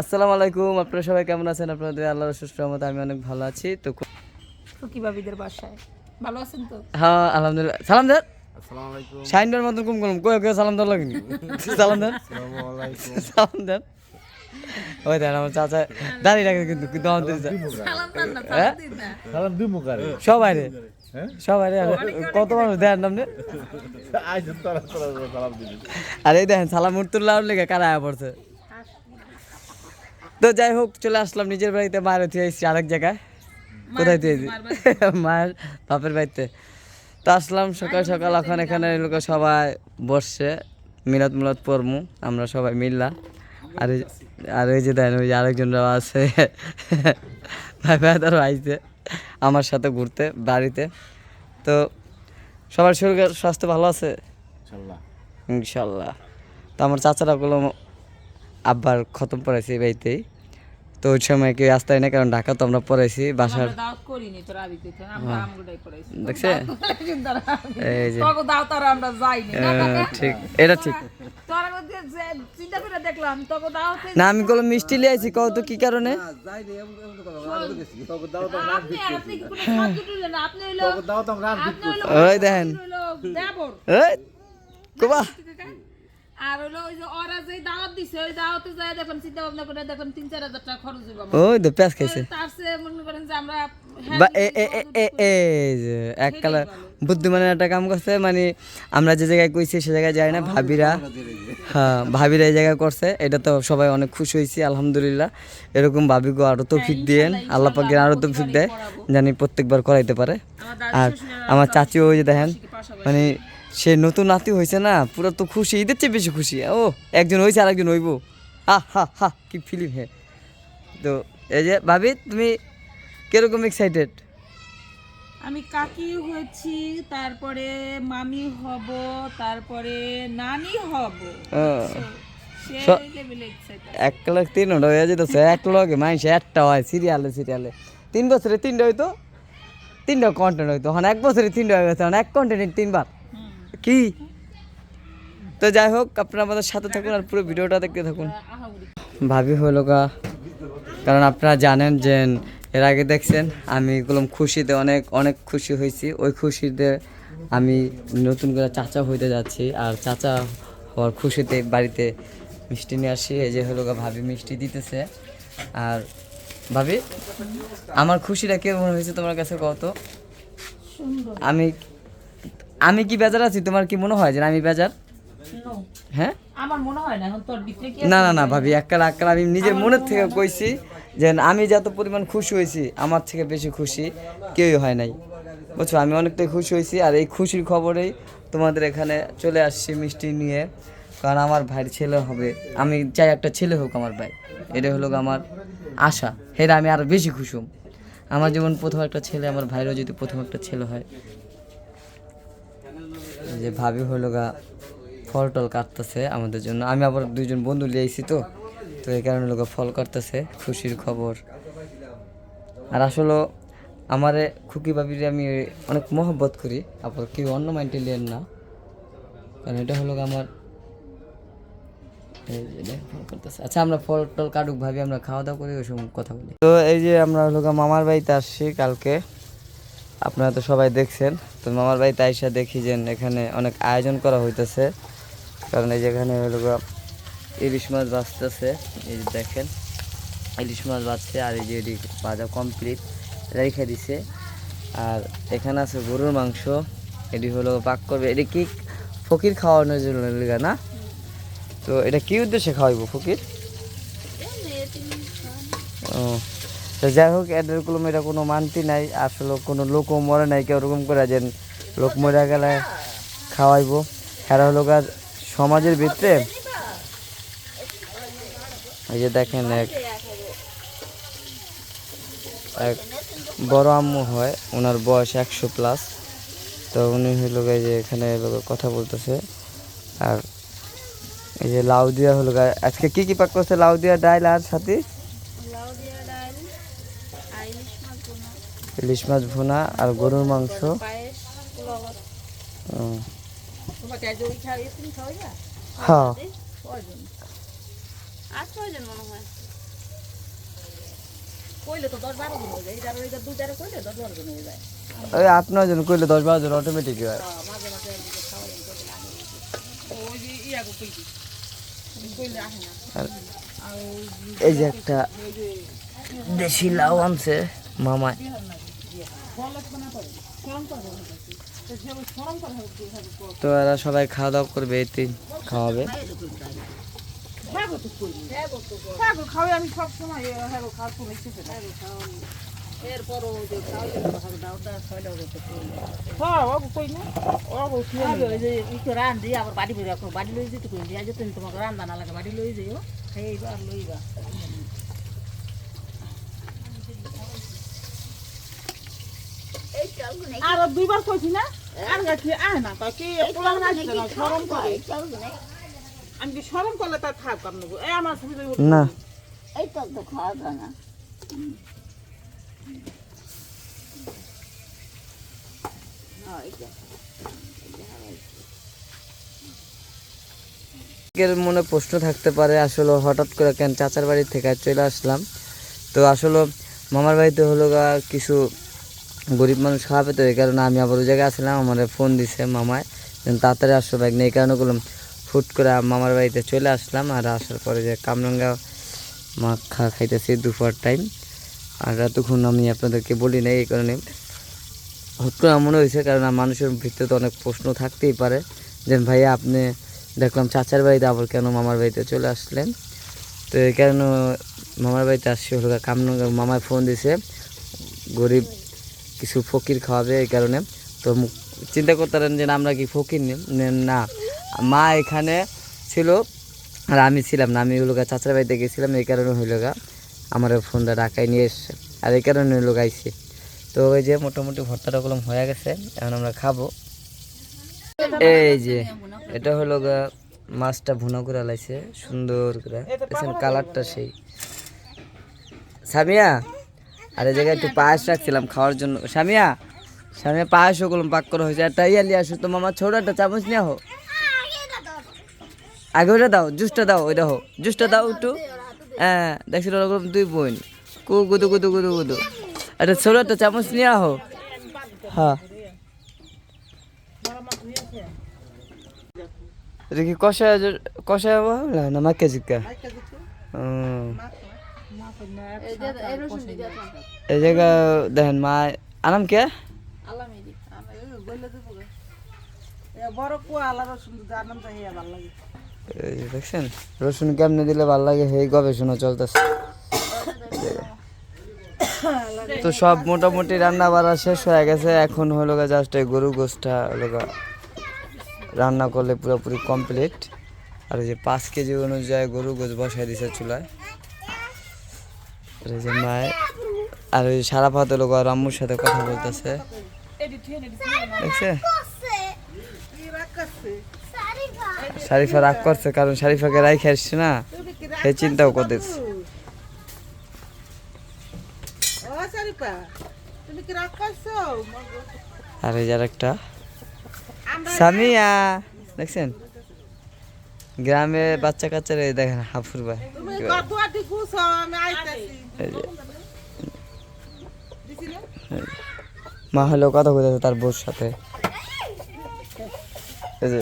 আসসালামু আলাইকুম আপনারা সবাই কেমন আছেন? আপনাদের আল্লাহর সুস্থ রহমতে আমি অনেক ভালো আছি। তো বাসায়। ভালো আছেন তো? হ্যাঁ আলহামদুলিল্লাহ। সালাম দেন আসসালামু আলাইকুম। শাইনবার মতন কুম কয়ে কয়ে সালাম লাগেনি সালাম দেন। সালাম দেন। ওই দেন আমার চাচা দাঁড়িয়ে রাখে কিন্তু কিন্তু না হ্যাঁ? সবাই রে। হ্যাঁ? সবাই রে কত মানুষ দেন নামনে আইজ তোরা তোরা সালাম দিবি। আর এই দেখেন সালাম উত্তুল্লাহ লেগে কারা আয়া পড়ছে? তো যাই হোক চলে আসলাম নিজের বাড়িতে। মায়ের থুয়ে এসেছি আরেক জায়গায়। কোথায় দিয়েছি মায়ের বাপের বাড়িতে। তো আসলাম সকাল সকাল এখন এখানে লোক সবাই বসছে। মিলাদ মিলাদ পড়মু আমরা সবাই মিললাম আর এই- আর এই যে দেন ওই যে আরেকজনরাও আছে। ভাই ভাইদারও আইছে। আমার সাথে ঘুরতে বাড়িতে। তো সবার শরীর স্বাস্থ্য ভালো আছে? ইনশাআল্লাহ ইনশাল্লাহ। তো আমার চাচারা গুলো আব্বার খতম পড়াইছি এই বাড়িতেই তো ওই সময় কেউ আসতে না কারণ ঢাকা তো আমরা পড়াইছি বাসার করাইছি দেখছে? এই যে। তোকে দাও তারা আমরা যাইনি। না ঠিক। এটা ঠিক। তোর মধ্যে যে চিন্তা করে দেখলাম তোকে দাও না আমি কোনো মিষ্টি লিয়ে আইছি কত কি কারণে? ওই দেখেন। কোবা আর ওই যে ওরা যে দাওয়াত দিছে ওই দাওয়াতে যায় দেখুন চিন্তা ভাবনা করে দেখুন তিন চার হাজার টাকা খরচ হবে ওই দে পেঁয়াজ খাইছে। তার সে মনে করেন যে আমরা বা এ এ এ এ এই যে এক কালার বুদ্ধিমানের একটা কাম করছে মানে আমরা যে জায়গায় কইছি সে জায়গায় যাই না ভাবিরা। হ্যাঁ ভাবিরা এই জায়গায় করছে এটা তো সবাই অনেক খুশি হয়েছি আলহামদুলিল্লাহ। এরকম ভাবিগো আরও তৌফিক দিয়েন আল্লাহ পাকের আরও তৌফিক দেয় জানি প্রত্যেকবার করাইতে পারে। আর আমার চাচিও ওই যে দেখেন মানে সে নতুন নাতি হয়েছে না পুরো তো খুশি ঈদের চেয়ে বেশি খুশি। ও একজন হয়েছে আর একজন হইব। হা হা হা কি ফিলিম হে। তো এই যে ভাবি তুমি কীরকম এক্সাইটেড আমি কাকি হয়েছি তারপরে মামি হব তারপরে নানি হব। এক লাখ তিন হয়ে যেতেছে এক লগে মাইসে একটা হয় সিরিয়ালে সিরিয়ালে তিন বছরে তিনটা হইতো তিনটা কন্টেন্ট হইতো। এখন এক বছরে তিনটা হয়ে গেছে এখন এক কন্টেন্ট তিনবার। কি? তো যাই হোক আপনারা আমাদের সাথে থাকুন আর পুরো ভিডিওটা দেখতে থাকুন। ভাবি হলো গা কারণ আপনারা জানেন যে এর আগে দেখছেন আমি কলম খুশিতে অনেক অনেক খুশি হয়েছি। ওই খুশিতে আমি নতুন করে চাচা হইতে যাচ্ছি আর চাচা হওয়ার খুশিতে বাড়িতে মিষ্টি নিয়ে আসি। এই যে হলো গা ভাবি মিষ্টি দিতেছে। আর ভাবি আমার খুশিটা কেমন হয়েছে তোমার কাছে কত? আমি আমি কি বেজার আছি? তোমার কি মনে হয় যে আমি বেজার? হ্যাঁ? আমার মনে হয় না এখন তোর কি না না না ভাবি এককাল এককাল আমি নিজের মনের থেকে কইছি যে আমি যত পরিমাণ খুশি হয়েছি আমার থেকে বেশি খুশি কেউই হয় নাই। বুঝছ আমি অনেকটাই খুশি হয়েছি আর এই খুশির খবরেই তোমাদের এখানে চলে আসছি মিষ্টি নিয়ে। কারণ আমার ভাইয়ের ছেলে হবে। আমি চাই একটা ছেলে হোক আমার ভাই। এটা হলো আমার আশা। সেটা আমি আরও বেশি খুশি হব। আমার যেমন প্রথম একটা ছেলে আমার ভাইয়েরও যদি প্রথম একটা ছেলে হয় যে ভাবি হলো গা, ফল টল কাটতেছে আমাদের জন্য। আমি আবার দুইজন বন্ধু লিয়ে আইছি তো তো এই কারণে লোক ফল কাটতেছে, খুশির খবর। আর আসলে আমারে খুকি ভাবিরে আমি অনেক মহব্বত করি, আবার কেউ অন্য মাইন্ডে লিয়েন না। কারণ এটা হলো আমার। আচ্ছা আমরা ফল টল কাটুক ভাবি, আমরা খাওয়া দাওয়া করি ওই সময় কথা বলি। তো এই যে আমরা হলো মামার বাড়িতে আসছি কালকে। আপনারা তো সবাই দেখছেন। তো মামার বাড়িতে আইসা দেখি যে এখানে অনেক আয়োজন করা হইতেছে। কারণ এই যেখানে হলো ইলিশ মাছ বাঁচতেছে এই যে দেখেন। ইলিশ মাছ বাঁচছে আর এই যে এটি ভাজা কমপ্লিট রেখে দিছে। আর এখানে আছে গরুর মাংস এটি হলো পাক করবে। এটি কি ফকির খাওয়ানোর জন্য না? তো এটা কি উদ্দেশ্যে খাওয়াইবো ফকির? ও তো যাই হোক, এদের কোনো এটা কোনো মানতি নাই, আসলে কোনো লোকও মরে নাই, কেউ ওরকম করে যেন লোক মরে গেলে খাওয়াইবো। এরা হলো গা সমাজের ভিতরে। এই যে দেখেন এক এক বড় আম্মু হয়, ওনার বয়স একশো প্লাস। তো উনি হলো যে এখানে কথা বলতেছে। আর এই যে লাউ দিয়া হলো আজকে কি কি পাক করছে? লাউ দিয়া, ডাইল আর সাথে ইলিশ মাছ ভুনা আর গরুর মাংস। হ্যাঁ। ওই আট নয় জন করলে দশ বারো জন অটোমেটিক হয়। এই যে একটা দেশি লাউ আনছে। মামায় তো এরা সবাই খাওয়া দাওয়া করবে, এই তিন খাওয়াবে। একটু আবার বাড়ি বাড়ি লই যেতে তোমাকে রান্না না লাগে বাড়ি লই যাইও খাইবা আর লইবা আর দুইবার কইছি না আর গাছি আয় না তা কি পোলা না শরম করে। আমি কি শরম করলে তার থাক এই আমার সাথে না এই তো তো খাওয়া যায় না মনে প্রশ্ন থাকতে পারে আসলে হঠাৎ করে কেন চাচার বাড়ি থেকে চলে আসলাম। তো আসলে মামার বাড়িতে হলো গা কিছু গরিব মানুষ খাওয়াবে তো, এই কারণে আমি আবার ওই জায়গায় আসলাম, আমার ফোন দিছে মামায়। তাড়াতাড়ি আসলো বাইক এই কারণে করলাম হুট করে মামার বাড়িতে চলে আসলাম আর আসার পরে যে কামরাঙ্গা মাখা খাইতেছি দুপুর টাইম আর এতক্ষণ আমি আপনাদেরকে বলি না এই কারণে হুট করে মনে হয়েছে, কারণ মানুষের ভিতরে তো অনেক প্রশ্ন থাকতেই পারে। যে ভাইয়া, আপনি দেখলাম চাচার বাড়িতে আবার কেন মামার বাড়িতে চলে আসলেন? তো এই কারণে মামার বাড়িতে আসছি, হলো কামনগর মামায় ফোন দিছে। গরিব কিছু ফকির খাওয়াবে এই কারণে। তো চিন্তা করতেন যে আমরা কি ফকির নি মা এখানে ছিল আর আমি ছিলাম না। আমি হলো গা চাচার বাড়িতে গেছিলাম, এই কারণে হইল গা আমার ফোনটা ঢাকায় নিয়ে এসছে আর এই কারণে হইল গাইছি তো ওই যে মোটামুটি ভর্তাটা কলম হয়ে গেছে, এখন আমরা খাব। এই যে এটা হলো গা মাছটা ভুনা করে লাইছে, সুন্দর করে। কালারটা সেই। সামিয়া? আর এই জায়গায় একটু পায়েস রাখছিলাম খাওয়ার জন্য। সামিয়া সামিয়া পায়েসও করলাম পাক করা হয়েছে। একটা ইয়া লিয়ে আসো তো মামা ছোট একটা চামচ নিয়ে হো আগে ওটা দাও, জুসটা দাও ওইটা হো জুসটা দাও একটু। হ্যাঁ দেখছিল ওরকম দুই বোন। কু গুদু গুদু গুদু গুদু একটা ছোট একটা চামচ নিয়ে আহো হ্যাঁ। এটা কি কষায় কষায় না? মাকে এই যে এই রসুন জায়গা দেখেন মা আনাম কে? দেখছেন রসুন কেমনে দিলে ভালো লাগে সেই গবেষণা চলতেছে। তো সব মোটামুটি রান্না বাড়া শেষ হয়ে গেছে এখন হলো গা জাস্ট এই গরু গোষ্ঠা হলো গা রান্না করলে পুরোপুরি কমপ্লিট আর এই যে পাঁচ কেজি অনুযায়ী গরু গোছ বসাই দিছে চুলায়। আর আর ওই সারা ভাত হলো গা রাম্মুর সাথে কথা বলতেছে। দেখছে? শারিফা রাগ করছে, কারণ শারিফাকে রাইখে আসছে না। সেই চিন্তাও করতেছে। আর এই যার একটা সামিয়া, দেখছেন? গ্রামে বাচ্চা কাচ্চারা এই দেখেন হাফুর ভাই। মা হলেও কথা বলতেছে তার বউর সাথে। এই যে।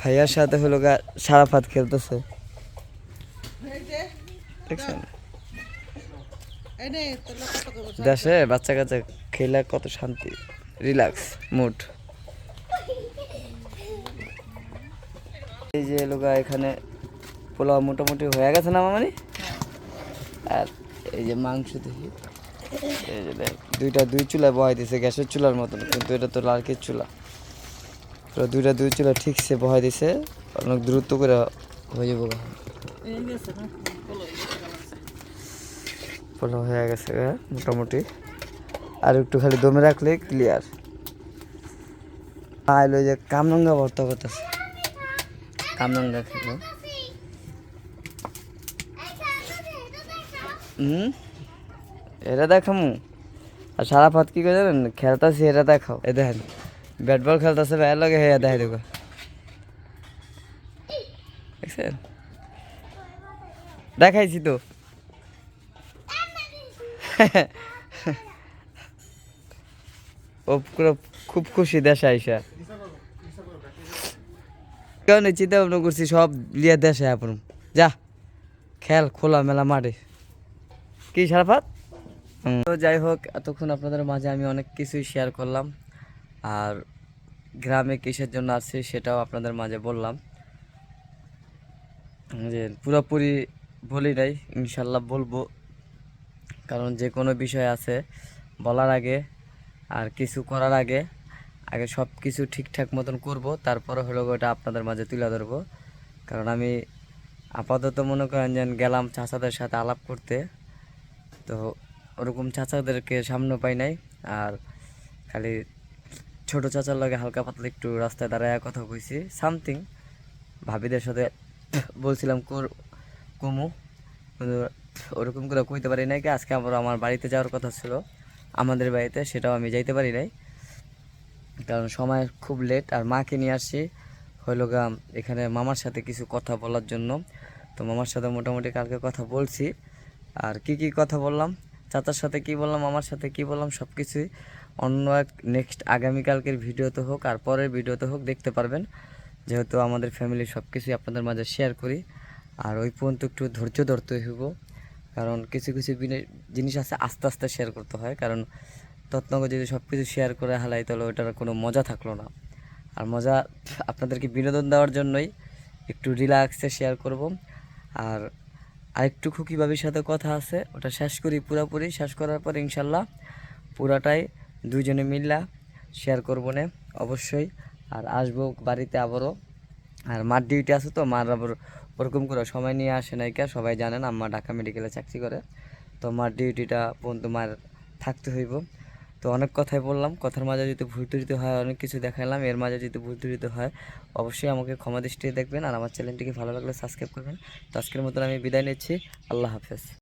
ভাইয়ার সাথে হলো গা সারা ভাত খেলতেছে। দেখছেন এনে তোর কত করব দেশে বাচ্চা কাচ্চা খেলে কত শান্তি রিল্যাক্স মুড এই যে লোকা এখানে পোলাও মোটামুটি হয়ে গেছে না মামানি? আর এই যে মাংস দেখি। এই যে দুইটা দুই চুলা বহাই দিছে গ্যাসের চুলার মতন কিন্তু এটা তো লার্কের চুলা। তো দুইটা দুই চুলা ঠিকছে বহাই দিছে অনেক দ্রুত করে হয়ে যাব। পোলাও হয়ে গেছে মোটামুটি। আর একটু খালি দমে রাখলে ক্লিয়ার আইলো যে কামরঙ্গা ভর্তা করতেছে। কামরঙ্গা খেলো হুম? এটা দেখামু। আর সারা ভাত কি করে জানেন? খেলতাছি এটা দেখাও। এ দেখেন ব্যাট বল খেলতেছে ভাইয়ের লগে হেয়া দেখাই দেবো। দেখছেন? দেখাইছি তো। ও খুব খুশি দেশে আইসা। কারণ চিন্তা ভাবনা করছি সব লিয়া দেশে আপন যা, খেল, খোলা মেলা মাঠে। কি সারাফাত? তো যাই হোক, এতক্ষণ আপনাদের মাঝে আমি অনেক কিছুই শেয়ার করলাম। আর গ্রামে কিসের জন্য আসছি সেটাও আপনাদের মাঝে বললাম। যে পুরোপুরি বলি নাই, ইনশাল্লাহ বলব। কারণ যে কোনো বিষয় আছে, বলার আগে আর কিছু করার আগে আগে সব কিছু ঠিকঠাক মতন করব, তারপরে হলো ওটা আপনাদের মাঝে তুলে ধরবো। কারণ আমি আপাতত মনে করেন যে গেলাম চাচাদের সাথে আলাপ করতে, তো ওরকম চাচাদেরকে সামনে পাই নাই, আর খালি ছোট চাচার লগে হালকা পাতলা একটু রাস্তায় দাঁড়ায় কথা কইছি, সামথিং। ভাবিদের সাথে বলছিলাম, কর- কমু। ওরকম করে কইতে পারি নাই কি, আজকে আবার আমার বাড়িতে যাওয়ার কথা ছিল, আমাদের বাড়িতে, সেটাও আমি যাইতে পারি নাই। কারণ সময় খুব লেট আর মাকে নিয়ে আসছি, হইল গা, এখানে মামার সাথে কিছু কথা বলার জন্য। তো মামার সাথে মোটামুটি কালকে কথা বলছি। আর কি কি কথা বললাম, চাচার সাথে কি বললাম আমার সাথে কি বললাম সব কিছুই অন্য এক নেক্সট আগামীকালকের ভিডিওতে হোক, আর পরের ভিডিওতে হোক, দেখতে পারবেন। যেহেতু আমাদের ফ্যামিলি সব কিছুই আপনাদের মাঝে শেয়ার করি, আর ওই পর্যন্ত একটু ধৈর্য ধরতে হইব। কারণ কিছু কিছু জিনিস আছে আস্তে আস্তে শেয়ার করতে হয়। কারণ তত্নগ যদি সব কিছু শেয়ার করে হালাই, তাহলে ওইটার কোনো মজা থাকল না। আর মজা আপনাদেরকে বিনোদন দেওয়ার জন্যই একটু রিল্যাক্সে শেয়ার করব। আর আরেকটু খুকি বাবির সাথে কথা আছে, ওটা শেষ করি পুরোপুরি। শেষ করার পর ইনশাল্লাহ পুরাটাই দুইজনে মিল্লা শেয়ার করব না, অবশ্যই। আর আসব বাড়িতে আবারও। আর মার ডিউটি আছে তো, মার আবার ওরকম করে সময় নিয়ে আসে নাই কে? সবাই জানেন, আম্মা ঢাকা মেডিকেলে চাকরি করে। তো মার ডিউটিটা পর্যন্ত মার থাকতে হইব। তো অনেক কথাই বললাম, কথার মাঝে যদি ভুল ত্রুটি হয় অনেক কিছু দেখাইলাম, এর মাঝে যদি ভুল ত্রুটি হয় অবশ্যই আমাকে ক্ষমা দৃষ্টি দেখবেন আর আমার চ্যানেলটিকে ভালো লাগলে সাবস্ক্রাইব করবেন। তো আজকের মতন আমি বিদায় নিচ্ছি, আল্লাহ হাফেজ।